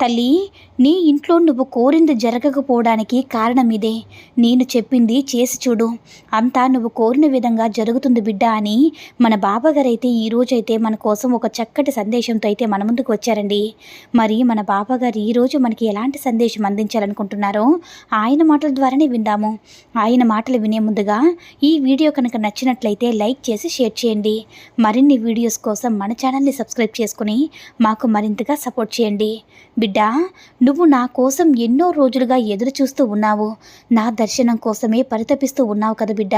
తల్లి నీ ఇంట్లో నువ్వు కోరింది జరగకపోవడానికి కారణం ఇదే. నేను చెప్పింది చేసి చూడు. అంతా నువ్వు కోరిన విధంగా జరుగుతుంది బిడ్డ అని మన బాబాగారైతే ఈరోజైతే మన కోసం ఒక చక్కటి సందేశంతో అయితే మన ముందుకు వచ్చారండి. మరి మన బాబాగారు ఈరోజు మనకి ఎలాంటి సందేశం అందించాలనుకుంటున్నారో ఆయన మాటల ద్వారానే విందాము. ఆయన మాటలు వినే ముందుగా ఈ వీడియో కనుక నచ్చినట్లయితే లైక్ చేసి షేర్ చేయండి. మరిన్ని వీడియోస్ కోసం మన ఛానల్ని సబ్స్క్రైబ్ చేసుకుని మాకు మరింతగా సపోర్ట్ చేయండి. బిడ్డ నువ్వు నా కోసం ఎన్నో రోజులుగా ఎదురు చూస్తూ ఉన్నావు. నా దర్శనం కోసమే పరితపిస్తూ ఉన్నావు కదా బిడ్డ.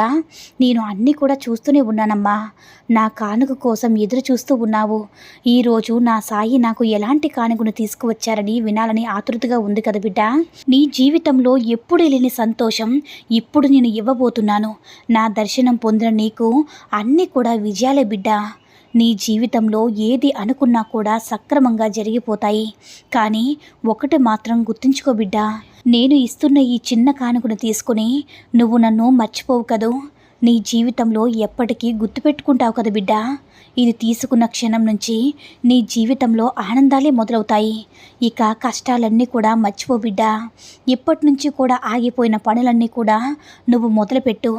నేను అన్నీ కూడా చూస్తూనే ఉన్నానమ్మా. నా కానుక కోసం ఎదురు చూస్తూ ఉన్నావు. ఈరోజు నా సాయి నాకు ఎలాంటి కానుకను తీసుకువచ్చారని వినాలని ఆతృతగా ఉంది కదా బిడ్డ. నీ జీవితంలో ఎప్పుడు లేని సంతోషం ఇప్పుడు నేను ఇవ్వబోతున్నాను. నా దర్శనం పొందిన నీకు అన్నీ కూడా విజయాలే బిడ్డ. నీ జీవితంలో ఏది అనుకున్నా కూడా సక్రమంగా జరిగిపోతాయి. కానీ ఒకటి మాత్రం గుర్తుంచుకో బిడ్డా నేను ఇస్తున్న ఈ చిన్న కానుకను తీసుకుని నువ్వు నన్ను మర్చిపోవు కదూ. నీ జీవితంలో ఎప్పటికీ గుర్తుపెట్టుకుంటావు కదా బిడ్డ. ఇది తీసుకున్న క్షణం నుంచి నీ జీవితంలో ఆనందాలే మొదలవుతాయి. ఇక కష్టాలన్నీ కూడా మర్చిపో బిడ్డ. ఇప్పటి నుంచి కూడా ఆగిపోయిన పనులన్నీ కూడా నువ్వు మొదలుపెట్టు.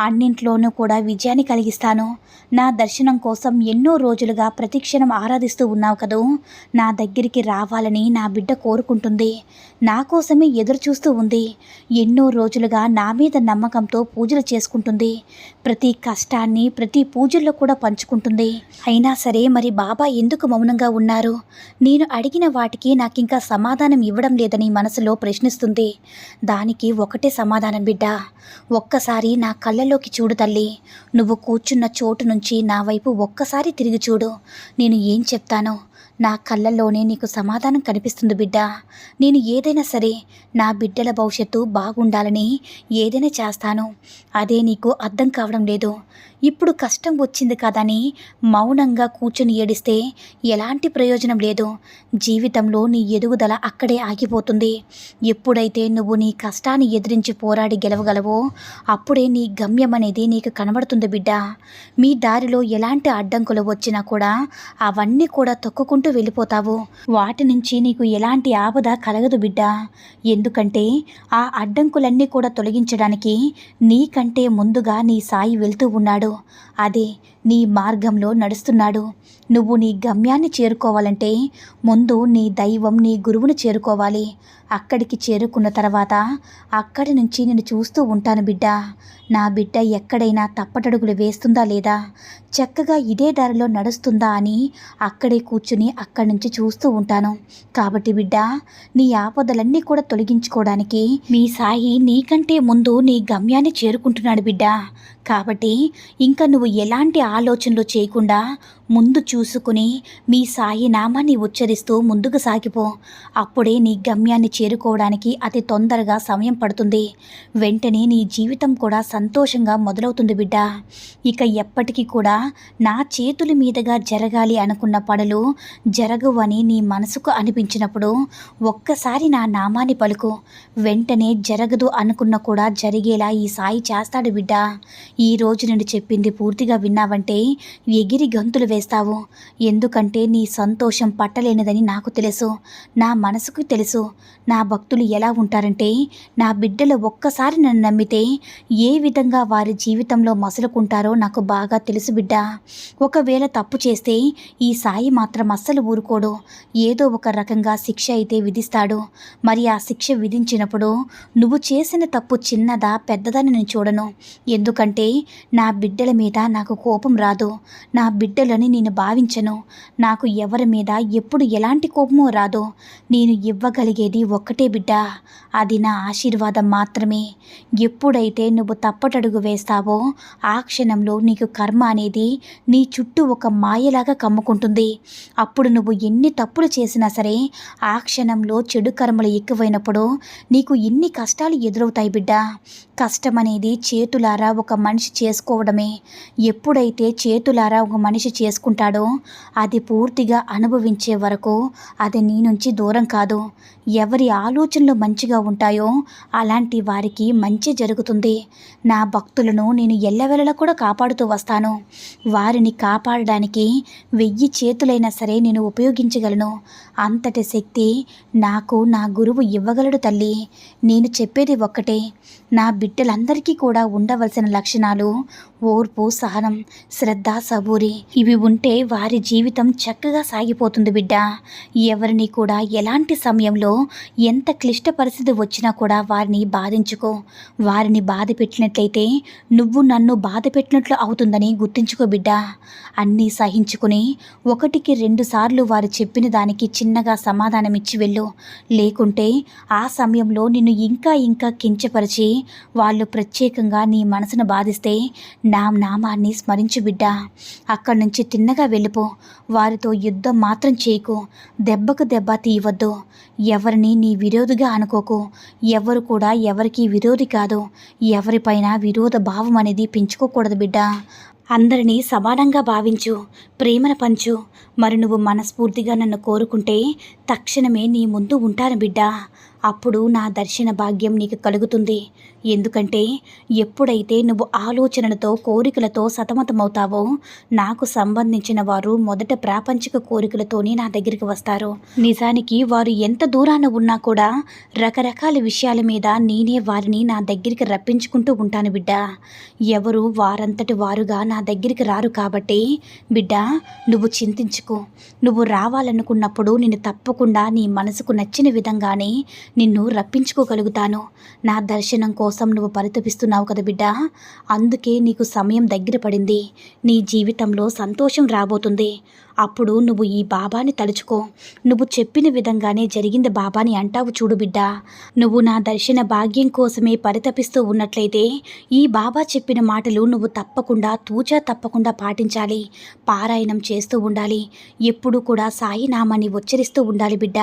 అన్నింట్లోనూ కూడా విజయాన్ని కలిగిస్తాను. నా దర్శనం కోసం ఎన్నో రోజులుగా ప్రతిక్షణం ఆరాధిస్తూ ఉన్నావు కదూ. నా దగ్గరికి రావాలని నా బిడ్డ కోరుకుంటుంది. నా కోసమే ఎదురు చూస్తూ ఉంది. ఎన్నో రోజులుగా నా మీద నమ్మకంతో పూజలు చేసుకుంటుంది. ప్రతి కష్టాన్ని ప్రతి పూజల్లో కూడా పంచుకుంటుంది. అయినా సరే మరి బాబా ఎందుకు మౌనంగా ఉన్నారు? నేను అడిగిన వాటికి నాకింకా సమాధానం ఇవ్వడం లేదని మనసులో ప్రశ్నిస్తుంది. దానికి ఒకటే సమాధానం బిడ్డ ఒక్కసారి నా కళ్ళలోకి చూడు తల్లి. నువ్వు కూర్చున్న చోటు నుంచి నా వైపు ఒక్కసారి తిరిగి చూడు. నేను ఏం చెప్తానో నా కళ్ళల్లోనే నీకు సమాధానం కనిపిస్తుంది బిడ్డ. నేను ఏదైనా సరే నా బిడ్డల భవిష్యత్తు బాగుండాలని ఏదైనా చేస్తాను. అదే నీకు అర్థం కావడం లేదు. ఇప్పుడు కష్టం వచ్చింది కదని మౌనంగా కూర్చొని ఏడిస్తే ఎలాంటి ప్రయోజనం లేదు. జీవితంలో నీ ఎదుగుదల అక్కడే ఆగిపోతుంది. ఎప్పుడైతే నువ్వు నీ కష్టాన్ని ఎదిరించి పోరాడి గెలవగలవో అప్పుడే నీ గమ్యం అనేది నీకు కనబడుతుంది బిడ్డ. మీ దారిలో ఎలాంటి అడ్డంకులు వచ్చినా కూడా అవన్నీ కూడా తొక్కుకుంటూ వెళ్ళిపోతావు? వాటి నుంచి నీకు ఎలాంటి ఆపద కలగదు బిడ్డ. ఎందుకంటే ఆ అడ్డంకులన్నీ కూడా తొలగించడానికి నీకంటే ముందుగా నీ సాయి వెళ్తూ ఉన్నాడు. అదే నీ మార్గంలో నడుస్తున్నాడు. నువ్వు నీ గమ్యాన్ని చేరుకోవాలంటే ముందు నీ దైవం నీ గురువును చేరుకోవాలి. అక్కడికి చేరుకున్న తర్వాత అక్కడి నుంచి నేను చూస్తూ ఉంటాను బిడ్డ. నా బిడ్డ ఎక్కడైనా తప్పటడుగులు వేస్తుందా లేదా? చక్కగా ఇదే దారిలో నడుస్తుందా అని అక్కడే కూర్చుని అక్కడి నుంచి చూస్తూ ఉంటాను. కాబట్టి బిడ్డ నీ ఆపదలన్నీ కూడా తొలగించుకోవడానికి మీ సాయి నీకంటే ముందు నీ గమ్యాన్ని చేరుకుంటున్నాడు బిడ్డ. కాబట్టి ఇంకా నువ్వు ఎలాంటి ఆలోచనలు చేయకుండా ముందు చూసుకుని మీ సాయి నామాన్ని ఉచ్చరిస్తూ ముందుకు సాగిపో. అప్పుడే నీ గమ్యాన్ని చేరుకోవడానికి అతి తొందరగా సమయం పడుతుంది. వెంటనే నీ జీవితం కూడా సంతోషంగా మొదలవుతుంది బిడ్డ. ఇక ఎప్పటికీ కూడా నా చేతుల మీదుగా జరగాలి అనుకున్న పనులు జరగవని నీ మనసుకు అనిపించినప్పుడు ఒక్కసారి నా నామాన్ని పలుకు. వెంటనే జరగదు అనుకున్న కూడా జరిగేలా ఈ సాయి చేస్తాడు బిడ్డ. ఈ రోజు నేను చెప్పింది పూర్తిగా విన్నావంటే ఎగిరి గంతులు వేస్తావు. ఎందుకంటే నీ సంతోషం పట్టలేనిదని నాకు తెలుసు. నా మనసుకు తెలుసు. నా భక్తులు ఎలా ఉంటారంటే నా బిడ్డలు ఒక్కసారి నన్ను నమ్మితే ఏ విధంగా వారి జీవితంలో మసులుకుంటారో నాకు బాగా తెలుసు బిడ్డ. ఒకవేళ తప్పు చేస్తే ఈ సాయి మాత్రం అస్సలు ఊరుకోడు. ఏదో ఒక రకంగా శిక్ష అయితే విధిస్తాడు. మరి ఆ శిక్ష విధించినప్పుడు నువ్వు చేసిన తప్పు చిన్నదా పెద్దదని నేను చూడను. ఎందుకంటే నా బిడ్డల మీద నాకు కోపం రాదు. నా బిడ్డలని నేను భావించను. నాకు ఎవరి మీద ఎప్పుడు ఎలాంటి కోపమో రాదు. నేను ఇవ్వగలిగేది ఒక్కటే బిడ్డ. అది నా ఆశీర్వాదం మాత్రమే. ఎప్పుడైతే నువ్వు తప్పటడుగు వేస్తావో ఆ క్షణంలో నీకు కర్మ అనేది నీ చుట్టూ ఒక మాయలాగా కమ్ముకుంటుంది. అప్పుడు నువ్వు ఎన్ని తప్పులు చేసినా సరే ఆ క్షణంలో చెడు కర్మలు ఎక్కువైనప్పుడు నీకు ఎన్ని కష్టాలు ఎదురవుతాయి బిడ్డ. కష్టం అనేది చేతులారా ఒక మనిషి చేసుకోవడమే. ఎప్పుడైతే చేతులారా ఒక మనిషి చేసుకుంటాడో అది పూర్తిగా అనుభవించే వరకు అది నీ నుంచి దూరం కాదు. ఎవరి ఆలోచనలు మంచిగా ఉంటాయో అలాంటి వారికి మంచి జరుగుతుంది. నా భక్తులను నేను ఎల్లవెల్లలా కూడా కాపాడుతూ వస్తాను. వారిని కాపాడడానికి వెయ్యి చేతులైనా సరే నేను ఉపయోగించగలను. అంతటి శక్తి నాకు నా గురువు ఇవ్వగలడు తల్లి. నేను చెప్పేది ఒక్కటే. నా బిడ్డలందరికీ కూడా ఉండవలసిన ప్రయోజనాలు ఓర్పు సహనం శ్రద్ధ సబూరి ఇవి ఉంటే వారి జీవితం చక్కగా సాగిపోతుంది బిడ్డ. ఎవరిని కూడా ఎలాంటి సమయంలో ఎంత క్లిష్ట పరిస్థితి వచ్చినా కూడా వారిని బాధించుకో. వారిని బాధ పెట్టినట్లయితే నువ్వు నన్ను బాధ పెట్టినట్లు అవుతుందని గుర్తుంచుకో బిడ్డ. అన్నీ సహించుకుని ఒకటికి రెండు సార్లు వారు చెప్పిన దానికి చిన్నగా సమాధానం ఇచ్చి వెళ్ళు. లేకుంటే ఆ సమయంలో నిన్ను ఇంకా ఇంకా కించపరిచి వాళ్ళు ప్రత్యేకంగా నీ మనసును బాధిస్తే నా నామాన్ని స్మరించు బిడ్డ. అక్కడి నుంచి తిన్నగా వెళ్ళిపో. వారితో యుద్ధం మాత్రం చేయకు. దెబ్బకు దెబ్బ తీయవద్దు. ఎవరిని నీ విరోధిగా అనుకోకు. ఎవరు కూడా ఎవరికి విరోధి కాదు. ఎవరిపైన విరోధ భావం అనేది పెంచుకోకూడదు బిడ్డ. అందరినీ సమానంగా భావించు. ప్రేమను పంచు. మరి నువ్వు మనస్ఫూర్తిగా నన్ను కోరుకుంటే తక్షణమే నీ ముందు ఉంటాను బిడ్డా. అప్పుడు నా దర్శన భాగ్యం నీకు కలుగుతుంది. ఎందుకంటే ఎప్పుడైతే నువ్వు ఆలోచనలతో కోరికలతో సతమతమవుతావో నాకు సంబంధించిన వారు మొదట ప్రాపంచిక కోరికలతోనే నా దగ్గరికి వస్తారు. నిజానికి వారు ఎంత దూరాన ఉన్నా కూడా రకరకాల విషయాల మీద నేనే వారిని నా దగ్గరికి రప్పించుకుంటూ ఉంటాను బిడ్డ. ఎవరు వారంతటి వారుగా నా దగ్గరికి రారు కాబట్టి బిడ్డ నువ్వు చింతించుకో. నువ్వు రావాలనుకున్నప్పుడు నేను తప్పకుండా నీ మనసుకు నచ్చిన విధంగానే నిన్ను రప్పించుకోగలుగుతాను. నా దర్శనం కోసం నువ్వు పరితపిస్తున్నావు కదా బిడ్డ. అందుకే నీకు సమయం దగ్గర పడింది. నీ జీవితంలో సంతోషం రాబోతుంది. అప్పుడు నువ్వు ఈ బాబాని తలుచుకో. నువ్వు చెప్పిన విధంగానే జరిగింది బాబాని అంటావు చూడు బిడ్డ. నువ్వు నా దర్శన భాగ్యం కోసమే పరితపిస్తూ ఉన్నట్లయితే ఈ బాబా చెప్పిన మాటలు నువ్వు తప్పకుండా తూచా తప్పకుండా పాటించాలి. పారాయణం చేస్తూ ఉండాలి. ఎప్పుడు కూడా సాయినామాన్ని ఉచ్చరిస్తూ ఉండాలి బిడ్డ.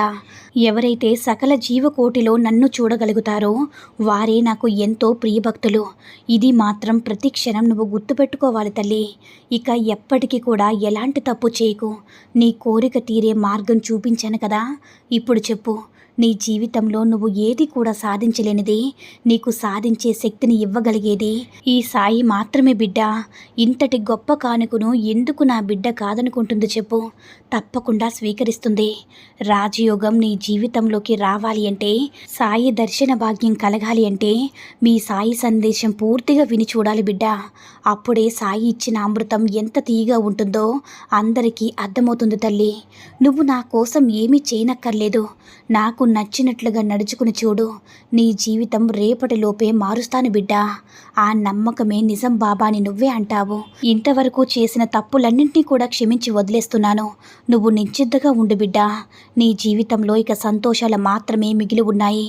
ఎవరైతే సకల జీవకోటిలో నన్ను చూడగలుగుతారో వారే నాకు ఎంతో ప్రియభక్తులు. ఇది మాత్రం ప్రతి క్షణం నువ్వు గుర్తుపెట్టుకోవాలి తల్లి. ఇక ఎప్పటికీ కూడా ఎలాంటి తప్పు చేయకు. నీ కోరిక తీరే మార్గం చూపించాను కదా. ఇప్పుడు చెప్పు. నీ జీవితంలో నువ్వు ఏది కూడా సాధించలేనిది నీకు సాధించే శక్తిని ఇవ్వగలిగేది. ఈ సాయి మాత్రమే బిడ్డ. ఇంతటి గొప్ప కానుకను ఎందుకు నా బిడ్డ కాదనుకుంటుంది చెప్పు. తప్పకుండా స్వీకరిస్తుంది. రాజయోగం నీ జీవితంలోకి రావాలి అంటే సాయి దర్శన భాగ్యం కలగాలి అంటే మీ సాయి సందేశం పూర్తిగా విని చూడాలి బిడ్డ. అప్పుడే సాయి ఇచ్చిన అమృతం ఎంత తీయగా ఉంటుందో అందరికీ అర్థమవుతుంది తల్లి. నువ్వు నా కోసం ఏమీ చేయనక్కర్లేదు. నాకు నచ్చినట్లుగా నడుచుకుని చూడు. నీ జీవితం రేపటిలోపే మారుస్తాను బిడ్డా. ఆ నమ్మకమే నిజం బాబాని నువ్వే అంటావు. ఇంతవరకు చేసిన తప్పులన్నింటినీ కూడా క్షమించి వదిలేస్తున్నాను. నువ్వు నిశ్చిద్దగా ఉండు బిడ్డా. నీ జీవితంలో ఇక సంతోషాలు మాత్రమే మిగిలి ఉన్నాయి.